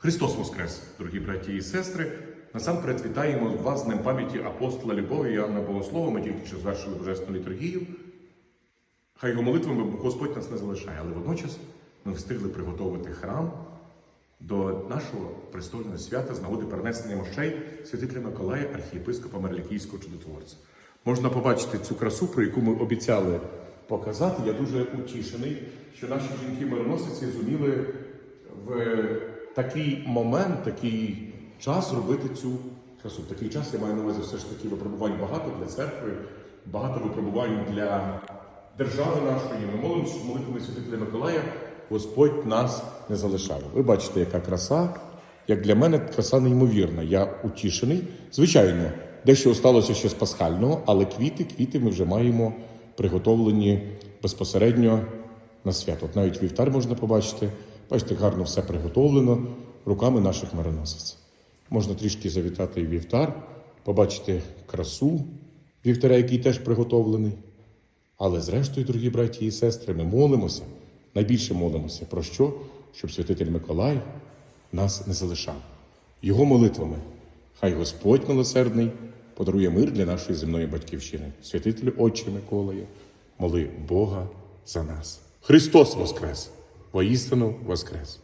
Христос Воскрес, дорогі браті і сестри. Насамперед вітаємо вас з Днем пам'яті апостола Любові Іоанна Богослова. Ми тільки що звершили божественну літургію. Хай його молитвами Господь нас не залишає, але водночас ми встигли приготувати храм до нашого престольного свята з нагоди перенесення мощей святителя Миколая, архієпископа Мерлікійського чудотворця. Можна побачити цю красу, про яку ми обіцяли показати. Я дуже утішений, що наші жінки-мироносиці зуміли в такий момент, такий час робити цю красу. Такий час я маю на увазі все ж таки випробувань багато для церкви, багато випробувань для держави нашої. Ми молимося, молитвами святителя Миколая Господь нас не залишає. Ви бачите, яка краса. Як для мене краса неймовірна. Я утішений. Звичайно, дещо сталося ще з пасхального, але квіти, квіти ми вже маємо приготовлені безпосередньо на свято. От навіть вівтар можна побачити. Бачите, гарно все приготовлено руками наших мироносиць. Можна трішки завітати і вівтар, побачити красу вівтаря, який теж приготовлений. Але зрештою, дорогі браті і сестри, ми молимося, найбільше молимося про що? Щоб святитель Миколай нас не залишав. Його молитвами. Хай Господь милосердний подарує мир для нашої земної батьківщини. Святителю Отче Миколая, моли Бога за нас. Христос Воскрес! Воістину Воскрес!